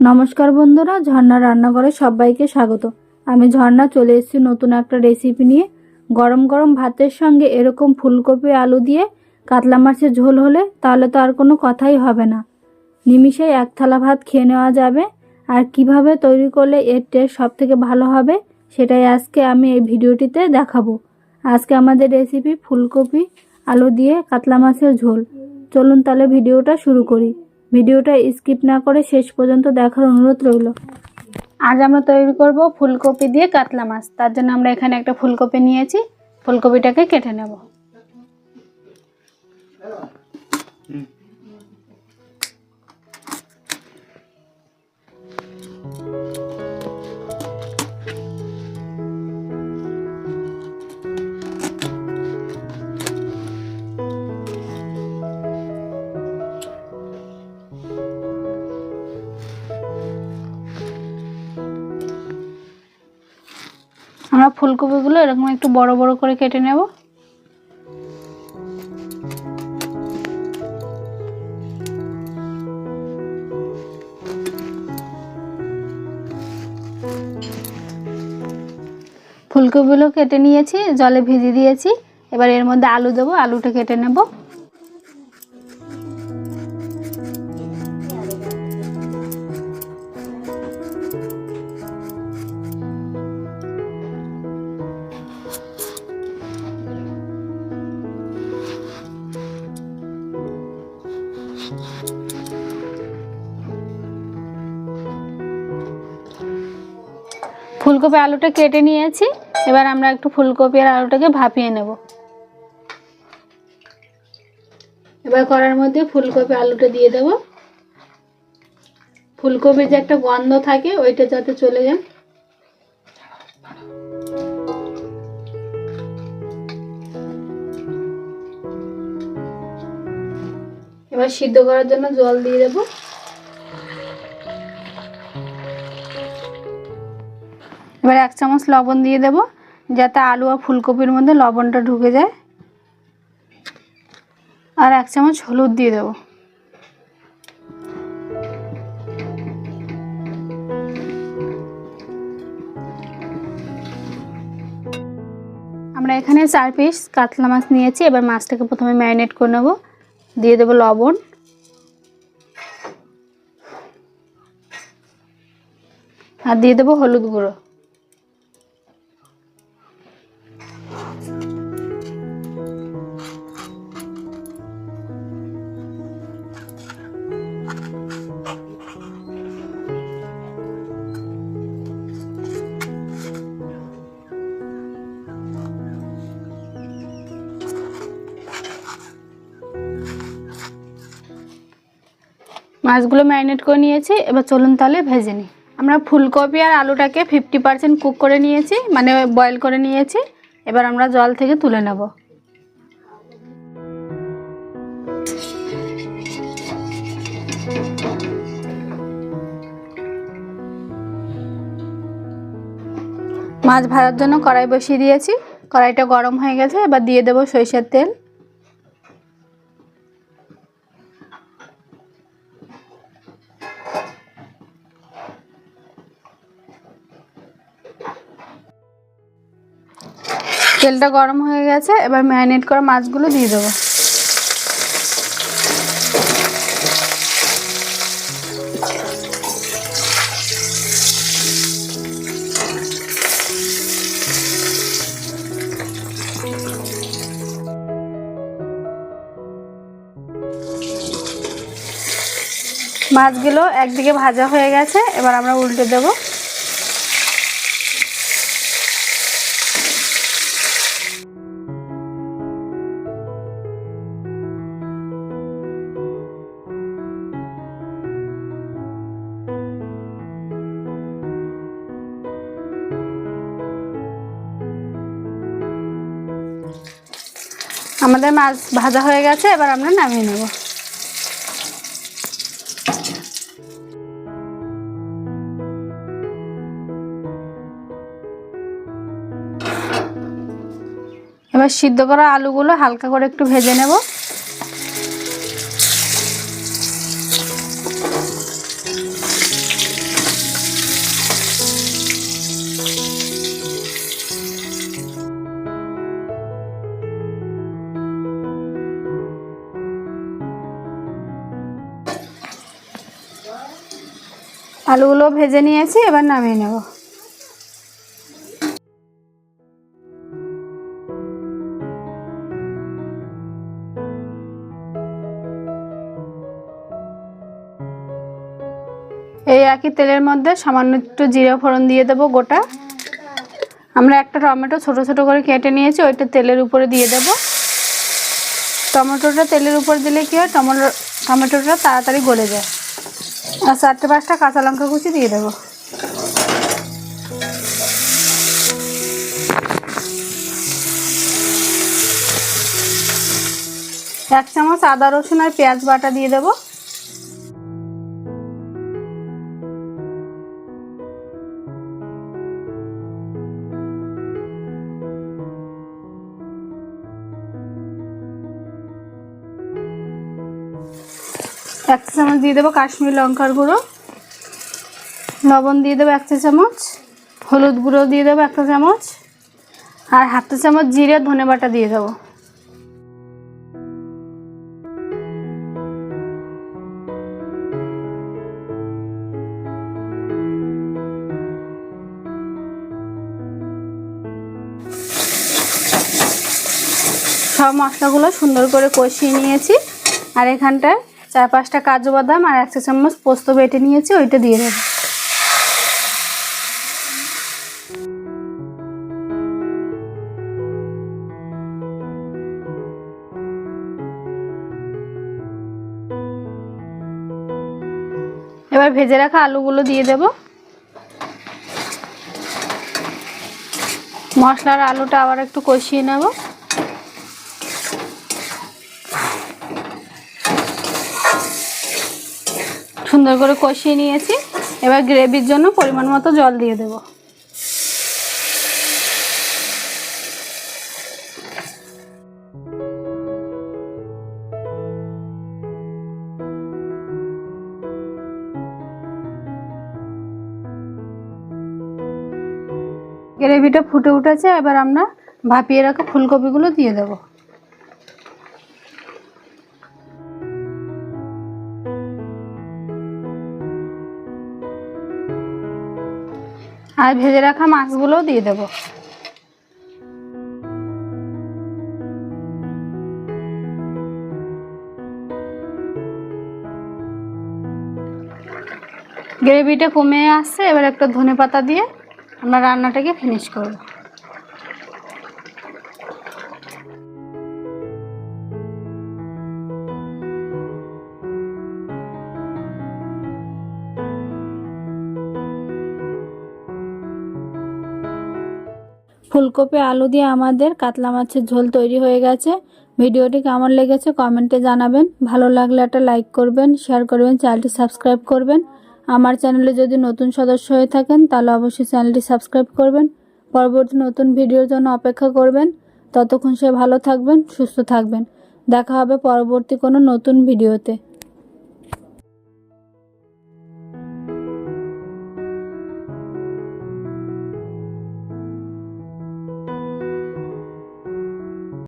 নমস্কার বন্ধুরা, ঝর্ণা রান্নাঘরে সবাইকে স্বাগত। আমি ঝর্ণা চলে এসেছি নতুন একটা রেসিপি নিয়ে। গরম গরম ভাতের সঙ্গে এরকম ফুলকপি, আলু দিয়ে কাতলা মাছের ঝোল হলে তাহলে তো আর কোনো কথাই হবে না। নিমিষেই এক থালা ভাত খেয়ে নেওয়া যাবে। আর কীভাবে তৈরি করলে এর টেস্ট সব থেকে ভালো হবে, সেটাই আজকে আমি এই ভিডিওটিতে দেখাবো। আজকে আমাদের রেসিপি ফুলকপি, আলু দিয়ে কাতলা মাছের ঝোল। চলুন তাহলে ভিডিওটা শুরু করি। ভিডিওটা স্কিপ না করে শেষ পর্যন্ত দেখার অনুরোধ রইল। আজ আমরা তৈরি করব ফুলকপি দিয়ে কাতলা মাছ। তার জন্য আমরা এখানে একটা ফুলকপি নিয়েছি। ফুলকপিটাকে কেটে নেব। আমরা ফুলকপিগুলো এরকম একটু বড় বড় করে কেটে নেব। ফুলকপিগুলো কেটে নিয়েছি, জলে ভিজিয়ে দিয়েছি। এবার এর মধ্যে আলু দেবো, আলুটা কেটে নেব। ফুলকপি আলুটা কেটে নিয়েছি। এবার আমরা একটু ফুলকপি আর আলুটাকে ভাপিয়ে নেব। এবার করার মধ্যে ফুলকপি আলুটা দিয়ে দেব। ফুলকপির যে একটা গন্ধ থাকে, ওইটা যাতে চলে যায়। এবার সিদ্ধ করার জন্য জল দিয়ে দেবো। এবার এক চামচ লবণ দিয়ে দেব, যাতে আলু আর ফুলকপির মধ্যে লবণটা ঢুকে যায়। আর এক চামচ হলুদ দিয়ে দেব। আমরা এখানে চার পিস কাতলা মাছ নিয়েছি, এবার মাছটাকে প্রথমে ম্যারিনেট করে নেব। দিয়ে দেবো লবণ। আর দিয়ে দেবো হলুদ গুঁড়ো। মাছগুলো ম্যারিনেট করে নিয়েছি। এবার চলুন তাহলে ভেজে নিই। আমরা ফুলকপি আর আলুটাকে ফিফটি পার্সেন্ট কুক করে নিয়েছি মানে বয়েল করে নিয়েছি। এবার আমরা জল থেকে তুলে নেব। মাছ ভাজার জন্য কড়াই বসিয়ে দিয়েছি। কড়াইটা গরম হয়ে গেছে, এবার দিয়ে দেবো সরিষার তেল। তেলটা গরম হয়ে গেছে, এবার ম্যারিনেট করা মাছগুলো দিয়ে দেবো। মাছগুলো একদিকে ভাজা হয়ে গেছে, এবার আমরা উল্টে দেবো। আমাদের মাছ ভাজা হয়ে গেছে, এবার আমরা নামিয়ে নেব। এবার সিদ্ধ করা আলুগুলো হালকা করে একটু ভেজে নেব। আলুগুলো ভেজে নিয়েছি, এবার নামিয়ে নেব। এই একই তেলের মধ্যে সামান্য একটু জিরে ফোড়ন দিয়ে দেবো গোটা। আমরা একটা টমেটো ছোট ছোট করে কেটে নিয়েছি, ওইটা তেলের উপরে দিয়ে দেব। টমেটোটা তেলের উপর দিলে কি হয়, টমেটো টমেটোটা তাড়াতাড়ি গলে যায়। আর চারটে পাঁচটা কাঁচা লঙ্কা কুচি দিয়ে দেবো। এক চামচ আদা রসুন আর পেঁয়াজ বাটা দিয়ে দেবো। এক চামচ দিয়ে দেবো কাশ্মীর লঙ্কার গুঁড়ো। লবণ দিয়ে দেবো এক চা চামচ। হলুদ গুঁড়ো দিয়ে দেবো একটা চামচ। আর হাফ চা চামচ জিরে ধনে বাটা দিয়ে দেবো। সব মশলাগুলো সুন্দর করে কষিয়ে নিয়েছি। আর এখানটায় চার পাঁচটা কাজু বাদাম আর এক চা চামচ পোস্ত বেটে নিয়েছি, ওইটা দিয়ে দেবো। এবার ভেজে রাখা আলুগুলো দিয়ে দেব। মশলার আলুটা আবার একটু কষিয়ে নেব। সুন্দর করে কষিয়ে নিয়েছি। এবার গ্রেভির জন্য পরিমাণ মতো জল দিয়ে দেব। গ্রেভিটা ফুটে উঠেছে, এবার আমরা ভাপিয়ে রাখা ফুলকপিগুলো দিয়ে দেবো। আর ভেজে রাখা মাছগুলোও দিয়ে দেবো। গ্রেভিটা কমে আসছে, এবার একটা ধনে পাতা দিয়ে আমরা রান্নাটাকে ফিনিশ করব। ফুলকপি, আলু দিয়ে আমাদের কাতলা মাছের ঝোল তৈরি হয়ে গেছে। ভিডিওটি কেমন লেগেছে কমেন্টে জানাবেন। ভালো লাগলে একটা লাইক করবেন, শেয়ার করবেন, চ্যানেলটি সাবস্ক্রাইব করবেন। আমার চ্যানেলে যদি নতুন সদস্য হয়ে থাকেন, তাহলে অবশ্যই চ্যানেলটি সাবস্ক্রাইব করবেন। পরবর্তী নতুন ভিডিওর জন্য অপেক্ষা করবেন। ততক্ষণ সে ভালো থাকবেন, সুস্থ থাকবেন। দেখা হবে পরবর্তী কোনো নতুন ভিডিওতে।